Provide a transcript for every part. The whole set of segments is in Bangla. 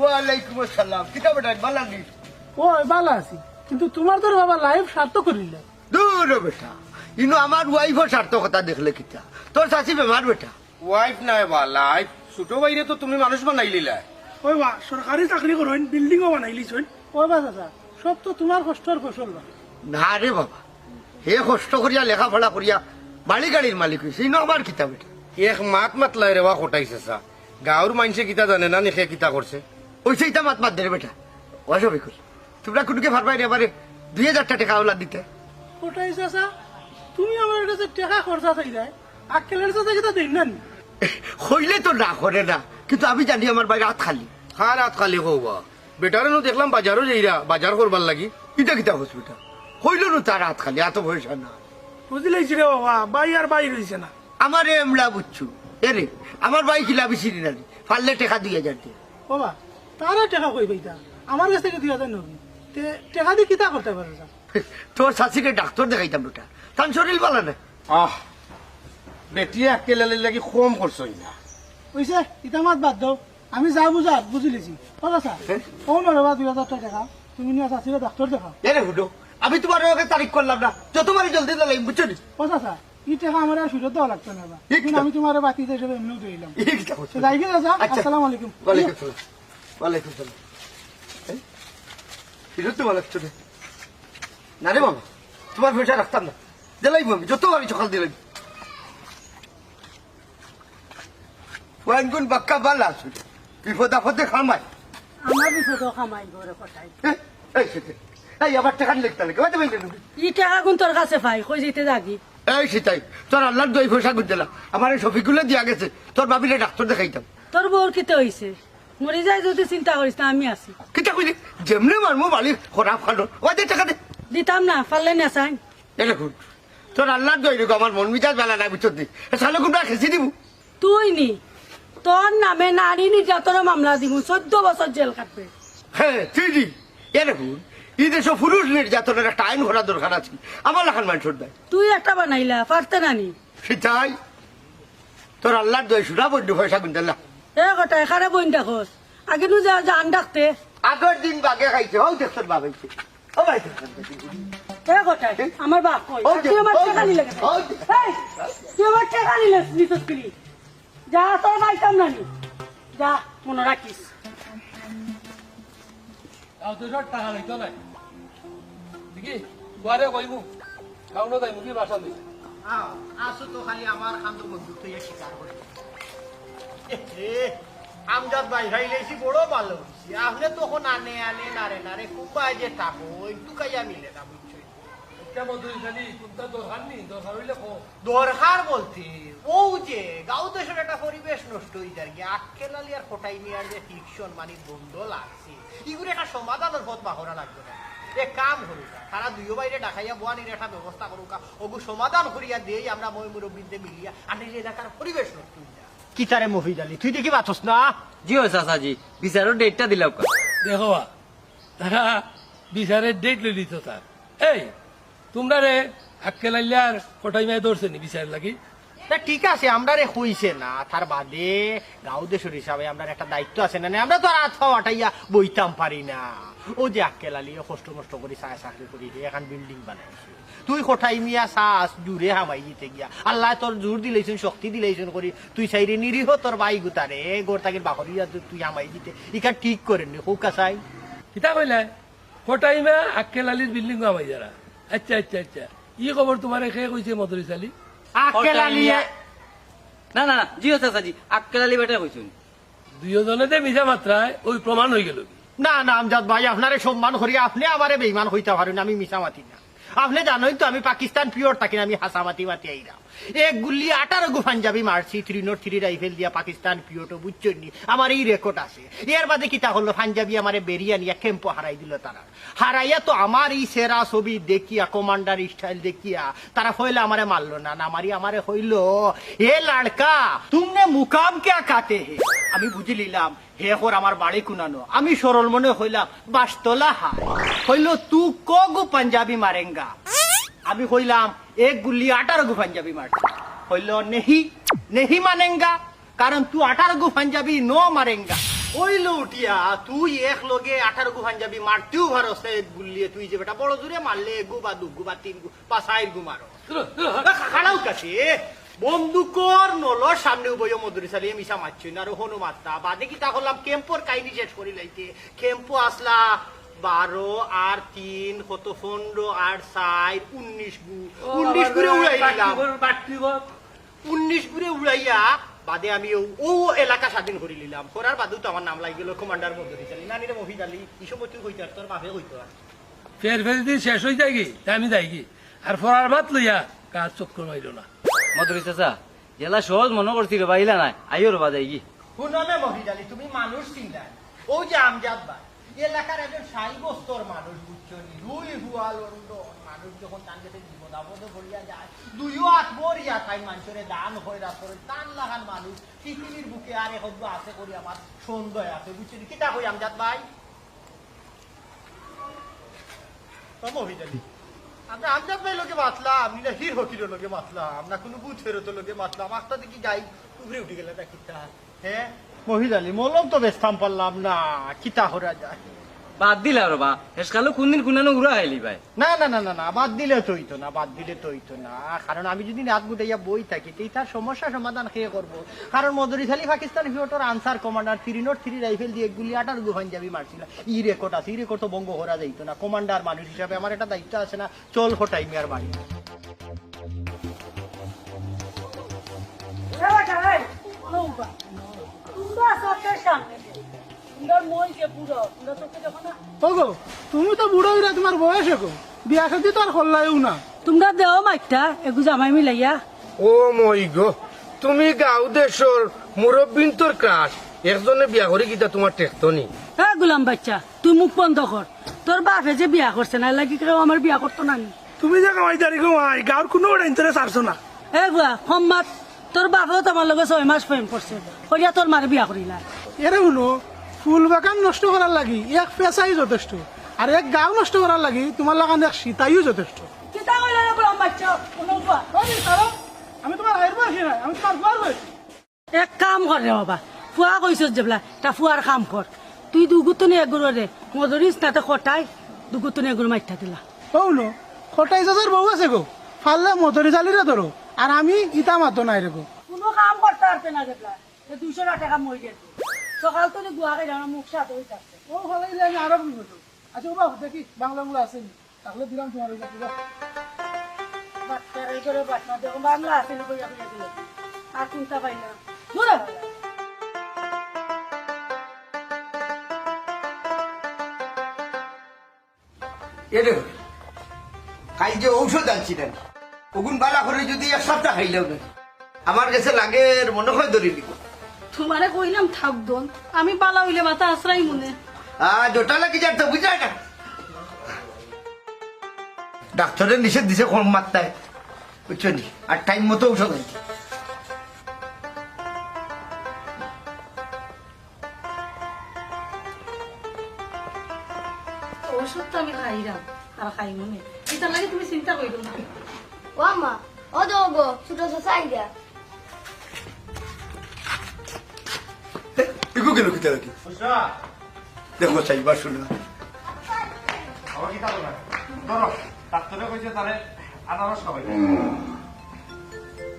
ওয়ালাইকুম আসসালাম। ও ভালো আছি। কিন্তু তোমার তোর বাবা লাইফ সার্থ করিলে দূর হ বেটা। ইনো আমার ওয়াইফও সার্থকতা দেখলে কিতা। তোর চাষি বেমার বেটা। ওয়াইফ নাই বা লাইফ ছোট বাইরে তো তুমি মানুষ বানাইলিলা ওই বা সরকারি চাকরি করেন বিল্ডিংও বানাইলিছেন ওই বা দাদা সব তো তোমার কষ্টর ফসল বা না রে বাবা হে কষ্ট করিয়া লেখাপড়া করিয়া বাড়ি গাড়ির মালিক হয়েছে ইনো আমার কিতা বেটা? এক মাত খটাইছে সা গাঁৱৰ মানুষে কিতা জানে না নিশে কিতা করছে ওই সেইটা মাত মাত দে বেটা। অসবই করি তোমরা কুটুকে ভাববাই রে এবারে দুই হাজার টাকা ওলা দিতে। ওটাই চাচা তুমি আমার কাছে টাকা খরচা চাই যায় আক্কেলের সাথে কিতা দিন না নি? হইলে তো না করে না। কিন্তু আমি জানি আমার বাড়ি রাত খালি। খার রাত খালি হওয়া বেটারে নো দেখলাম বাজারও যাইরা বাজার করবার লাগি। ইটা কিতা হসপিটাল হইল না তার হাত খালি এত পয়সা না। বুঝলেছি রে বাবা বাই আর বাই রয়েছে না। আমার এমলা বুঝছু। এরে আমার বাই খিলা বেশি না পারলে টাকা দিয়ে বাবা তারা টাকা কই পাইতা? আমার কাছ থেকে দুই হাজার নবী। তে টাকা দিয়ে কিতা করতে পারে তোর শাশিকে ডাক্তার দেখাইতাম ওটা তার শরীর ভালো না? আহ বেটিয়ে আকেলালি লাগি কম করছ না? বুঝছে ইটা মাত বাদ দাও। আমি যা বুঝার বুঝিলেছি কথা স্যার হ্যাঁ? কম না বাবা দুই হাজার টাকা। তুমি নিয়ে চাষিরে ডাক্তার দেখাও এরে হুডো আমি তোমার ওকে তারিখ করলাম না? যতবারই জলদি দিলাম বুঝছ নি? কথা স্যার ই টাকা আমার আর ফেরত দেওয়া লাগতো না। আমি তোমার বাকি হিসেবে এমনিও দিলাম আচ্ছা। আসসালামু আলাইকুম। ওয়ালাইকুম সালাম। ওয়ালাইকুম সালাম এই, ফিরত তো না রে তোমার পয়সা রাখতাম না। দিলাইব আমি যতবারই সকাল দিলাম ওয়ান গুণ বাক্কা বালা আছে। বিপদ আপদে খামায় আমার বিপদ খামাই ঘরে কটাই এই, সেটাই। এই আবার টাকা লিখতে লাগে ওইটা বলতে ই টাকা কোন তোর কাছে পাই কই যেতে যাগি এই সেটাই। তোর আল্লাহর দই পয়সা গুণ দিলাম। আমার এই দিয়া গেছে। তোর ভাবিলে ডাক্তার দেখাইতাম। তোর বউর কিতে হইছে। মরে যায় যদি চিন্তা করিস না আমি আছি। কিতা কইলি? যেমনি মারমু বালি খরাপ খালো ওই টাকা দে। দিতাম না পারলে না চাই। এ দেখুন তোর আল্লাহর দই রেখো আমার মন মিজাজ বেলা নাই বুঝতে দি সালে কোনটা খেসি দিব তুই নি তোর নামে নারী নির্যাতনের মামলা দিব চোদ্দ বছর জেল কাটবে। হ্যাঁ তুই দি এ দেখুন এই দেশে পুরুষ নির্যাতনের একটা আইন করা দরকার আছে। আমার লাখান মানুষের দেয় তুই একটা বানাইলা পারতে নানি সেটাই। তোর আল্লাহর দই সুরা বন্ধু পয়সা দিলাম এ কটাই খারে বইন দেখোস। আগে নু যা জান ডাকতে। আগের দিন বাগে খাইছে ও দেখছেন বাবাইছে ও ভাই এ কটাই আমার বাপ কই তুই আমার ও টাকা নিলে কেন? ও এই, তুই আমার টাকা নিলে নিতস যা তোর পাইতাম নানি যা মনে রাখিস। আও তো টাকা লইতো নাই দেখি দুয়ারে কইমু কাউনো তাই মুখি বাসা আসো তো খালি আমার খান্দো বন্ধু তুই স্বীকার করে আমজাদ ভাই ভাই লেছি বড় ভালো আপনি তখন আনে আনে নারে নারে কুম্বাই যে থাকো একটু কাইয়া মিলে না বুঝছ? কেমন তুই দরকার হইলে দরকার বলতে ও যে গাঁও দেশের একটা পরিবেশ নষ্ট হয়ে যায় গিয়ে আক্কেলালি আর ফোটাই নিয়ার যে ফিকশন মানে বন্ধ লাগছে এগুলো একটা সমাধানের পথ বাহরা লাগবে না। এ কাম তারা দুইও বাইরে ডাকাইয়া বোয়ানির একটা ব্যবস্থা করুকা ওগু সমাধান করিয়া দিয়েই আমরা মই মুরব্বীদের মিলিয়া আনি যে এলাকার পরিবেশ নষ্ট হয়ে যায়। কি তারে মফিজ আলী তুই দেখি পাচ্ছস না? জি ও চাচাজি বিচারের ডেটটা দিলাম দেখো তারা বিচারের ডেট লই দিত তার এই তোমরা রে আক্কে লাইলে আর কোটাই মাই ধরছে নি বিচার লাগি? তা ঠিক আছে আমরা রে হইছে না। তার বাদে গাঁও দেশের হিসাবে আমরা একটা দায়িত্ব আছে না আমরা তো আর হাত পা আটাইয়া বইতাম পারি না। ও যে আক্কেল আলী কষ্ট মষ্ট করি চায় চাকরি করি এখন বিল্ডিং বানাইছে। তুই কোঠাই মিয়া চাস জুড়ে হামাই দিতে গিয়া। আল্লাহ তোর জোর দিলেছেন শক্তি দিলেছেন করি তুই চাইরে নিরীহ তোর বাই গুতারে গোর তাকির বাকরিয়া তুই হামাই দিতে ইকা ঠিক করেন নি হুকা চাই। কিতা কইলে? কোটাই মা আক্কে লালির বিল্ডিং আমাই যারা আচ্ছা আচ্ছা আচ্ছা। ই খবর তোমার খেয়ে কইছে মদরি চালি? আক্কেল আলী না না না জি ও চাচাজি আক্কেলালি বেটা কইছুন দুইজনেতে মিশা মাত্রায় ওই প্রমাণ হয়ে গেল না না, আমজাদ ভাই, আপনারে সম্মান করি, আপনি আমারে বেইমান হইতে পারেন, আমি মিশামাতি না। আপনি জানোই তো আমি পাকিস্তান পিওর থাকি আমি হাসামাতি মাতি আইরাম এক গুলি আঠারো গো পাঞ্জাবি মারছি থ্রি নোট থ্রি রাইফেল দিয়া পাকিস্তান পিওটো বুঝছেন নি, আমার এই রেকর্ড আছে। এর বাদে কিতা হলো, পাঞ্জাবি আমারে বেরিয়া নিয়া ক্যাম্পো হারাই দিল তারা। হারাইয়া তো আমার এই সেরা ছবি দেখিয়া কমান্ডার স্টাইল দেখিয়া, তারা হইলে আমারে মারলো না না মারি আমারে হইল। এ লাড়কা, তুমনে মুকাম কে কাতে আমি বুঝি লিলাম হে হর আমার বাড়ি কুনানো। আমি সরল মনে হইলাম বাসতলা হইল তু কগু পাঞ্জাবি মারেঙ্গা। আমি হইলাম এক গুলি আঠারো গু পাঞ্জাবি মারছি হইল নেহি নেহি মানেঙ্গা কারণ তু আঠারো গু পাঞ্জাবি নো মারেঙ্গা। হইল উঠিয়া তুই এক লগে আঠারো গু পাঞ্জাবি মারতেও ভারস এক গুলিয়ে তুই যে বেটা বড় জোরে মারলে গু বা দু গু বা তিন গু বা পাঁচাইর গু মারো খাড়াও কাছে বন্দুকর নলর সামনে উভয় মধুরি চালিয়ে মিশা মারছই না আর হনু মাত্রা। বাদে কি তা করলাম? কেম্পর কাহিনী শেষ করি লাইতে। কেম্পো আসলা বারো আর তিন কত পনেরো আর উনিশ গু। উনিশ উড়াই দিলাম উনিশ উড়াইয়া বাদে আমি ও- এলাকা স্বাধীন করে নিলাম। করার বাদেও তো আমার নাম লাগি গেল কমান্ডার মধ্যে চালি। নানি রে মহিদ আলী এই সময় তুই হইতে তোর বাপে হইতো আর। ফের ফের দিয়ে শেষ হয়ে যায় কি আমি যাই কি আর ফরার মাত লইয়া কাজ চক্কর মাইল না। মধুরী চাচা, জেলা সহজ মনে করছি রে বাইলা নাই আইও রবা যাই কি শুনমে মহিদ আলী তুমি মানুষ চিন্তা ও যে আমজাদ ভাই এলাকার একজন সাই বস্তর মানুষ বুঝছ রুই হুয়া লন্ডন মানুষ যখন তার কাছে বিপদ আপদে ভরিয়া যায় দুইও হাত মরিয়া খাই মানুষের দান হইরা করে টান লাগান মানুষ পৃথিবীর বুকে আর এখন আছে করি আমার সন্দেহ আছে, বুঝছ কিতা কই আমজাদ ভাই ও মহিদ আলী আমরা আমজাদ ভাই লোকে মাতলাম না হির হকির লোকে মাতলাম আমরা কোনো বুথ ফেরত লোকে মাতলাম আস্তা দেখি যাই উপরে উঠে গেলে তা হ্যাঁ? মহিলালি মলম তো বেস্তাম পারলাম না কিতা হরা যায়। বাদ দিলা রবা হেসকালো কোনদিন কোনানো উড়া খাইলি ভাই। না না না না না বাদ দিলে তো হইতো না বাদ দিলে তো হইতো না। কারণ আমি যদি রাত গুটাইয়া বই থাকি তাই তার সমস্যা সমাধান খেয়ে করব? কারণ মদরি খালি Pakistan ফিওটোর Ansar commander three nought three rifle দিয়ে গুলি আটার গুহান যাবি মারছিল। ই রেকর্ড আছে ই রেকর্ড তো বঙ্গ করা যাইতো না। কমান্ডার মানুষ হিসাবে আমার একটা দায়িত্ব আছে না চল হটাই মিয়ার বাড়ি। তোমরা সামনে। ওগো তুমি তো বুড়ো হইরা তোমার বয়স বিয়া সাথে তো আর হল্লাইও না। তোমরা দেও মাইকটা এগু জামাই মিলাইয়া। ও মই গো তুমি গাঁও দেশর মুরব্বিন তোর ক্রাশ একজনে বিয়া করে কিতা তোমার টেকতো নি? এ গুলাম বাচ্চা তুই মুখ বন্ধ কর। তোর বাপে যে বিয়া করছে না লাগি কেউ আমার বিয়া করতো না তুমি যে কামাই দাঁড়ি ঘুমাই গাঁর কোনো ইন্টারেস্ট আসছো না। এ গুয়া সম্মাত তোর বাপেও তোমার লগে ছয় মাস প্রেম করছে। করিয়া তোর মারে বিয়া করিলা। এরে শুনো ফুল বাগান নষ্ট করার লাগি এক পেঁচাই যথেষ্ট। আর এক গাঁও নষ্ট করার লাগি তোমার লাগান এক সীতাইও যথেষ্ট। আমি তোমার আমি তোমার এক কাম কর রে বাবা ফুয়া কইছ যেবলা তা ফুয়ার কাম কর তুই দুগুতনি এগুলো রে মধুরিস তাতে খটাই দুগুতনি এগুলো মাইঠা দিলা হৌনো খটাই হাজার বউ আছে গো। ফাললে মধুরি চালিরে ধরো আর আমি ইটা মাতো নাই রে গো। কোনো কাম করতে পারবে না যেবলা দুশো টাকা মই দিয়ে সকাল তো গুয়াকে যাওয়া মুখ সাথে হয়ে থাকছে ও ফালাইলে আমি আরও বিপদ আচ্ছা ও বাবু দেখি বাংলাগুলো আছে? তাহলে দিলাম তোমার ওই করে বাচ্চা বাংলা আছে না কইয়া কইয়া দিল আর চিন্তা পাই না। দূরে কাল যে ঔষধ আনছিলেন ওগুন বালা করে যদি এক সপ্তাহ খাইলেও না। আমার কাছে লাগে মনে হয় ধরে নিব তোমারে কইলাম থাক দোন আমি বালা হইলে মাথা আশ্রাই মনে। আর জোটা লাগি যার তো বুঝায় না ডাক্তারের নিষেধ দিছে কোন মাত্রায়। বুঝছ নি? আর টাইম মতো ওষুধ তো আমি খাইলাম আর খাই মনে। এটা লাগে তুমি চিন্তা করো না। ও মা ও দোগো ছোট ছোট আইডিয়া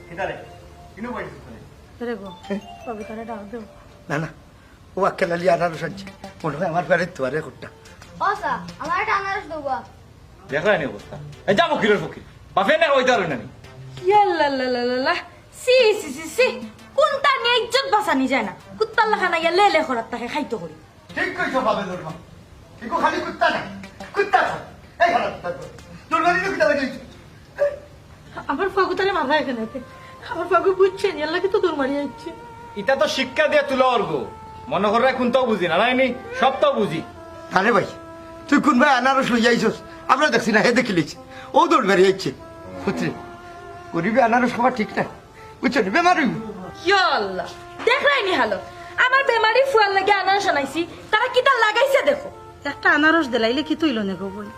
কিতারে কিনো পাইছিস রে গো কবিতারে ডাক দেও না না ও আক্কেলালি আনারস আনছে। মনে হয় আমার বাড়ির তোয়ারে কোটটা। ও সা আমার একটা আনারস দেবো। দেখলাই নি অবস্থা। এই যা ফকিরের ফকির বাপে না ওইটা আর নানি। ইয়াল্লাল্লাল্লাল্লাহ। সি সি সি সি। কোনটা নিয়ে ইজ্জত বাঁচানি যায় না? কুত্তার লাখানা গিয়া লে লে করার তাকে খাইতে করি ঠিক কইছো বাবে খালি কুত্তা না কুত্তা এই কুত্তা তো। তোর বাড়িতে কিতা লাগি আমার ফাগুতারে মাথা এখানে আমার ফাগু বুঝছেন এর লাগে তো দূর মারি যাচ্ছে ইটা তো শিক্ষা দিয়ে তুলো অর্গ মনে করে কোনটাও বুঝি না নাইনি সবটাও বুঝি আরে ভাই তুই কোন ভাই আনারস লই যাইছস। আমরা দেখছি না হে দেখি লিছি। ও দৌড় বেরিয়ে যাচ্ছে পুত্রে গরিবে আনারস খাওয়া ঠিক না বুঝছ নি বেমার হইব ইয়াল্লাহ দেখলাই নি হালত আমার বেমারি ফুয়ার লাগে আনার শোনাইছি তারা কিতা লাগাইছে দেখো? একটা আনারস দিলাইলে কি তুইল নে গো বই?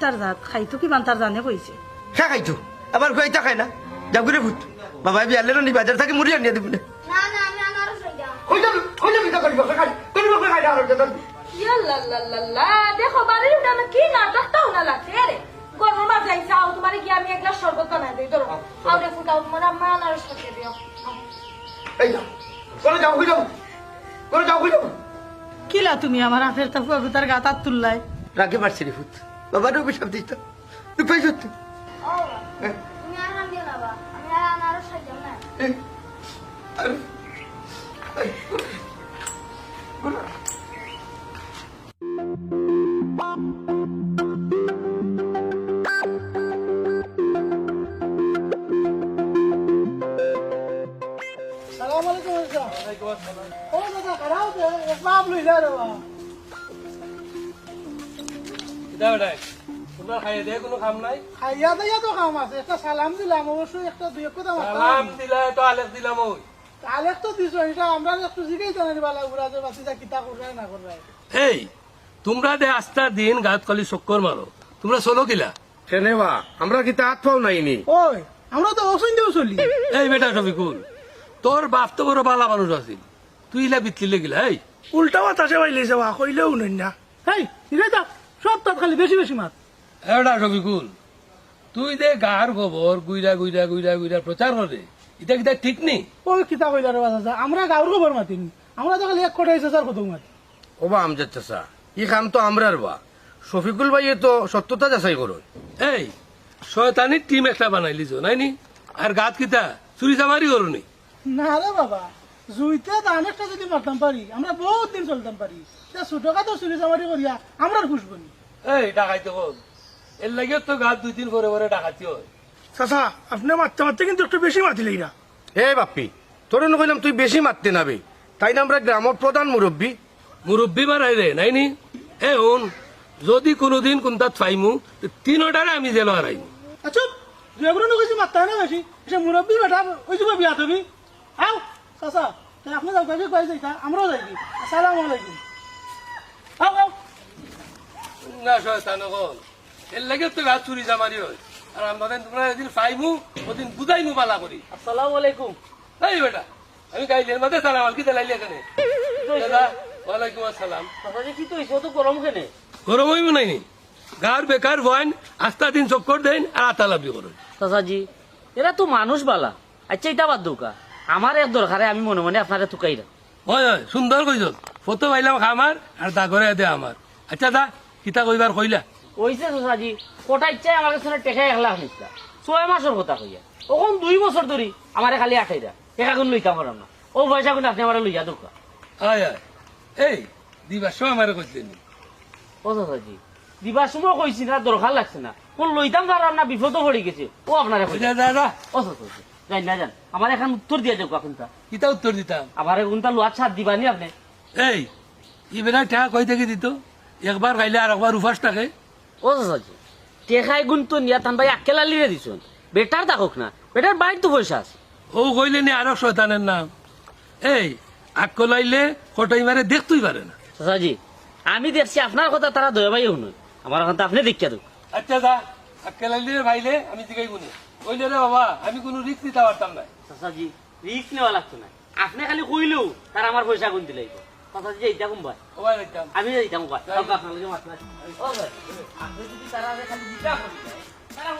তার জাত খাইতো কি তার জানে কইছে খা খাইতো আবার কইতা খায় না? যাও করে ভূত বাবা বি আনলে নি বাজার থেকে মুড়ি আনিয়ে দিবি না না না আমি আনারস লই যাও কই যাবি কই যাবি তা করিব খাই করিব লা দেখো বাড়ির উঠানে কি না লাগছে রে গরমের মাঝে আইসা আও কি আমি এক গ্লাস শরবত বানাই দিই ধরো আও ফুটাও তোমার আম্মা আনারস খাইয়ে দিও। এই যাও করে যাও যাও। করে যাও যাও। কিলা তুমি আমার হাতের তা ফুয়া তার গাতার তুললাই? রাগে মারছি রে অভিশাপ দিস তো। তুই বাবা, আমি আর আনারস খাইতাম না। তোমরা কোনো কাম নাই। খাইয়া দাইয়া তো কাম আছে। একটা সালাম দিলাম অবশ্যই একটা দুই এক কথা সালাম দিলা তো আলেখ দিলাম ওই আলেক তো দিছো এটা আমরা একটু জিগাই তো নানি বালা ঘুরা যে বাতিটা কিতা না এই তোমরা দে আস্তা দিন গাত খালি চক্কর মারো তোমরা চলো কিলা। কেনেবা আমরা কি হাত পাও নাইনি ওই আমরা তো অসুন দিও চলি। এই বেটা শফিকুল তোর বাপ তো বড় বালা মানুষ আছিল। তুই ইলা বিতলিলে গিলা এই উল্টা বাতাসে বাইলে যাওয়া কইলেও নই না। হেই জিগাই দা সব তাত খালি বেশি বেশি মাত। এটা শফিকুল তুই দে গার গোবর গুইরা গুইরা গুইরা গুইরা প্রচার করে এটা কিতা ঠিক নেই ওই কিতা কইলা রে বাবা আমরা গাঁর খবর মাতিনি আমরা তো খালি এক কোটা এসে স্যার কত মাতি ওবা আমজাদ চাচা ই কাম তো আমরার বা। শফিকুল ভাইয়ে তো সত্যতা যাচাই করো এই শয়তানির টিম একটা বানাইলিছ নাই নি? আর গাত কিতা চুরি চামারি করনি না? রে বাবা জুইতে দান একটা যদি মারতাম পারি আমরা বহুত দিন চলতাম পারি তা ছোট কাতো চুরি চামারি করিয়া আমরা খুশবনি এই ডাকাইতে কল এর লাগে তো গাত দুই দিন পরে পরে ডাকাতি হয়। চাচা আপনি মারতে মারতে কিন্তু একটু বেশি মাতিলে ইরা এ বাপ্পি তোর কইলাম তুই বেশি মারতে নাবে। তাই না আমরা গ্রামের প্রধান মুরব্বী। মুরব্বী মারাই রে নাই নি? এ হন যদি কোনোদিন কোনটাত ফাইমু তো তিনোটারে আমি জেল হারাইমু। আচ্ছা দুই এগুলো কিছু মারতে হয় না বেশি? সে মুরব্বী বেটা ওই যুগে বিয়া তুমি আও চাচা তাই আপনি যাও পাই যাইতা আমরাও যাই আসসালামু আলাইকুম। আও আও। না শয়তান কল এর লাগে তো গাত চুরি চামারি হয়। আর আমরা তোমরা এদিন ফাইমু ওদিন বুঝাইমু পালা করি। আসসালামু আলাইকুম। এই বেটা আমি গাইলের মাঝে সালাম আলকি দিলাইলি এখানে। দাদা ওয়ালাইকুম আসসালাম। চাচাজি কি তো ইসো তো গরম কেনে? গরম হইব নাই নি? গার বেকার ভয়েন আস্তা দিন চক্কর দেন আর আতালাবি করুন। চাচাজি এরা তো মানুষ বালা। আচ্ছা এটা বাদ দৌকা। আমার এক দরকারে আমি মনে মনে আপনারে তুকাই রাখ। হয় হয় সুন্দর কইছ। ফটো পাইলাম খামার আর দাগরে দে আমার। আচ্ছা দা কিতা কইবার কইলা? কইছে চাচাজি কটা ইচ্ছাই আমার কাছে টেকা এক লাখ নিচ্ছা। ছয় মাসের কথা কইয়া। ওখন দুই বছর ধরি আমারে খালি আঠাইরা। টেকা কোন লইতাম পারাম না। ও পয়সা কোন আপনি আমার লইয়া দৌকা। আয় আয়। এই দিবার সময় আমার কইলেন ও চাচাজি দিবার সময় কইছি না দরকার লাগছে না। কোন লইতাম পারাম না বিপদ পড়ে গেছে। ও আপনারে কইছে। যা যা ও চাচাজি যাই না যান। আমার এখন উত্তর দিয়ে যাও কোনটা। কিতা উত্তর দিতাম আমার কোনটা লোয়ার ছাদ দিবানি আপনি? এই ইবেলা টাকা কই থেকে দিত? একবার খাইলে আর একবার উপাস থাকে। ও চাচাজি টেকাই গুণ তো নিয়া তান ভাই আকেলা লিরে দিছুন। বেটার দেখক না বেটার বাড়ির তো পয়সা আছে। ও কইলে নি আরও শয়তানের নাম। এই আকলাইলে কটাই মারে দেখতেই পারে না। চাচাজি আমি দেখছি আপনার কথা তারা দয়া ভাই শুনুন আমার কথা আপনি দেখিয়া দেখ আচ্ছা দা আকলাইলে ভাইলে আমি দিকাই গুনি। কইলে রে বাবা আমি কোনো রিস্ক দিতে পারতাম না। চাচাজি রিস্ক নেওয়া লাগতো না। আপনি খালি কইলেও তার আমার পয়সা গুণ দিলে যে এইটা কম ভাই আমি আমি এইটাম ভাই আপনার মাছ ও ভাই আপনি যদি তারা খালি দিতে তারা